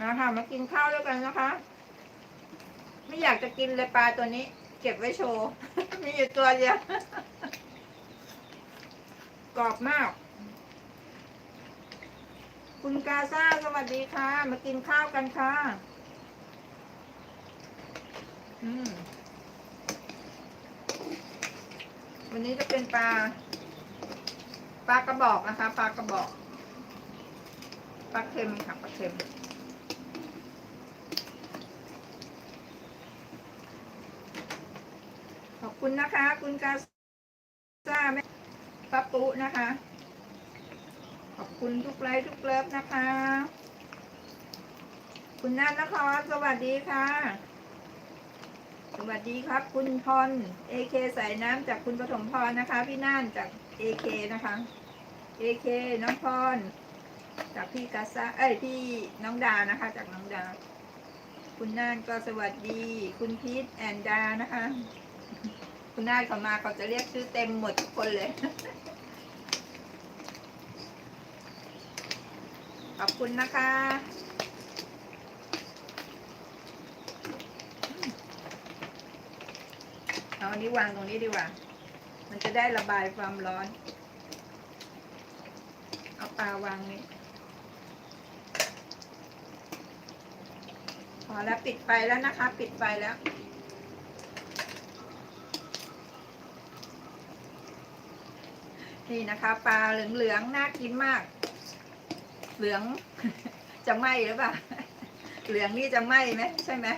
มาค่ะมากินข้าวด้วยกันนะคะ ไม่อยากจะกินเลยปลาตัวนี้ เก็บไว้โชว์ มีอยู่ตัวเดียวกรอบมาก คุณกาซ่าสวัสดีค่ะ มากินข้าวกันค่ะ อืมวันนี้จะเป็นปลา ปลากระบอกนะคะ ปลากระบอก ปลาเค็มค่ะปลาเค็ม ขอบ คุณนะคะ คุณกาซ่าแม่ป้าปุ๊นะคะ ขอบคุณทุกไลค์ทุกเลิฟนะคะ คุณนันนครสวัสดีค่ะ สวัสดีครับ คุณพรเอเคใส่น้ำจากคุณปฐมพรนะคะ พี่น่านจากเอเคนะคะเอเคน้องพรจากพี่กาซ่าเอ้ยพี่น้องดานะคะ จากน้องดา คุณน่านก็สวัสดี คุณพีทแอนดานะคะ คุณน่านเขามาเขาจะเรียกชื่อเต็มหมดทุกคนเลย ขอบคุณนะคะ เอาอันนี้วางตรงนี้ดีกว่า มันจะได้ระบายความร้อน เอาปลาวางนี้พอแล้วปิดไฟแล้วนะคะ ปิดไฟแล้ว นี่นะคะปลาเหลืองๆน่ากินมาก เหลือง จะไหมหรือเปล่า เหลืองนี่จะไหมไหมใช่ไหม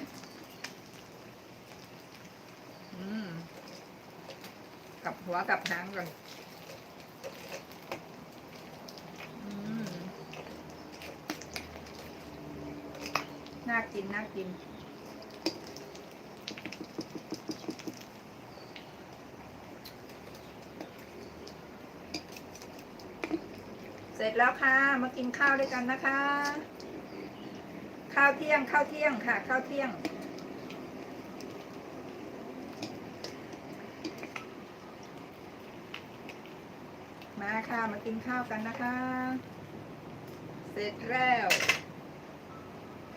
อืมกลับหัวกลับหางก่อนอืมน่ากิน น่ากิน ร็จแล้วค่ะ มากินข้าวด้วยกันนะคะ ข้าวเที่ยงข้าวเที่ยงค่ะ ข้าวเที่ยง มาค่ะ มากินข้าวกันนะคะ เสร็จแล้ว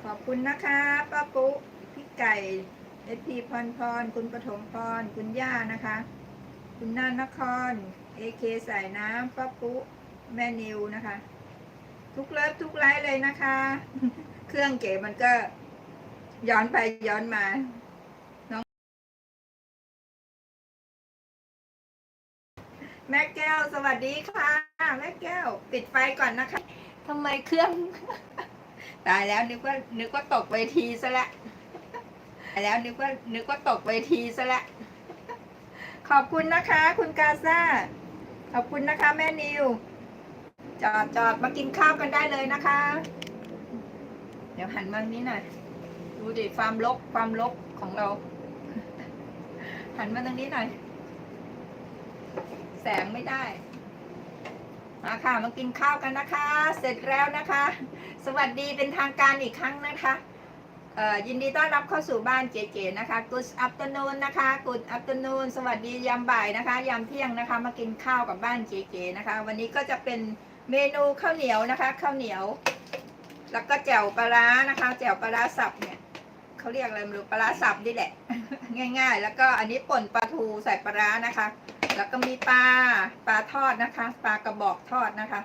ขอบคุณนะคะป้าปุ๊พี่ไก่เอพีพรพร คุณปฐมพร คุณย่านะคะ คุณนานนคร เอเคสายน้ำป้าปุ๊ แม่นิวนะคะ ทุกเลิฟทุกไลฟ์เลยนะคะ เครื่องเก๋มันก็ย้อนไปย้อนมาน้องแม่แก้วสวัสดีค่ะ แม่แก้ว ปิดไฟก่อนนะคะทำไมเครื่อง ตายแล้วนึกว่านึกว่าตกเวทีซะและ้วตายแล้วนึกว่านึกว่าตกเวทีซะและ้วขอบคุณนะคะ คุณกาซ่าขอบคุณนะคะ แม่นิว จอดจอดมากินข้าวกันได้เลยนะคะ เดี๋ยวหันมานี้หน่อยดูดิความลกความลกของเรา หันมาตรงนี้หน่อย แสงไม่ได้มาค่ะมากินข้าวกันนะคะ เสร็จแล้วนะคะ สวัสดีเป็นทางการอีกครั้งนะคะยินดีต้อนรับเข้าสู่บ้านเก๋ๆนะคะ Good afternoon นะคะ Good afternoon สวัสดียามบ่ายนะคะ ยามเที่ยงนะคะ มากินข้าวกับบ้านเก๋ๆนะคะ วันนี้ก็จะเป็น เมนูข้าวเหนียวนะคะ ข้าวเหนียว แล้วก็แจ่วปลาร้านะคะ แจ่วปลาร้าสับเนี่ยเขาเรียกอะไรไม่รู้ปลาร้าสับนี่แหละ ง่าย ๆ แล้วก็อันนี้ป่นปลาทูใส่ปลาร้านะคะ แล้วก็มีปลาปลาทอดนะคะ ปลากระบอกทอดนะคะ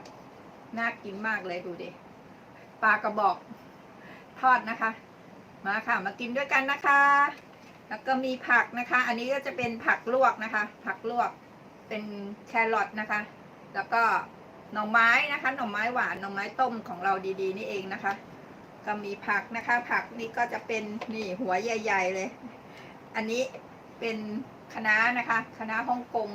น่ากินมากเลยดูดิปลากระบอกทอดนะคะ มาค่ะ มากินด้วยกันนะคะ แล้วก็มีผักนะคะ อันนี้ก็จะเป็นผักลวกนะคะ ผักลวกเป็นแครอทนะคะ แล้วก็ หน่อไม้นะคะ หน่อไม้หวานหน่อไม้ต้มของเราดีๆ นี่เองนะคะ ก็มีผักนะคะ ผักนี่ก็จะเป็นนี่หัวใหญ่ ๆ เลย อันนี้เป็นคะน้านะคะคะน้าฮ่องกง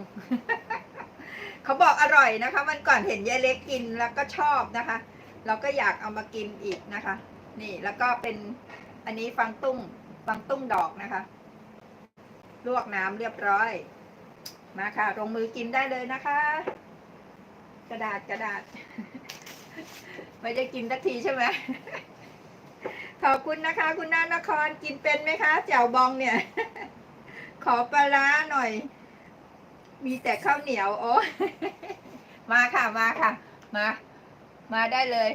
เขาบอกอร่อยนะคะวันก่อนเห็นยายเล็กกินแล้วก็ชอบนะคะ เราก็อยากเอามากินอีกนะคะ นี่แล้วก็เป็นอันนี้ฟังตุ้งฟังตุ้งดอกนะคะ ลวกน้ำเรียบร้อยมาค่ะลงมือกินได้เลยนะคะ กระดาษกระดาษ ไม่ได้กินสักทีใช่ไหมขอบคุณนะคะ คุณนานครกินเป็นไหมคะแจ่วบองเนี่ย ขอปลาร้าหน่อย มีแต่ข้าวเหนียวโอ้มาค่ะมาค่ะ มา มาได้เลย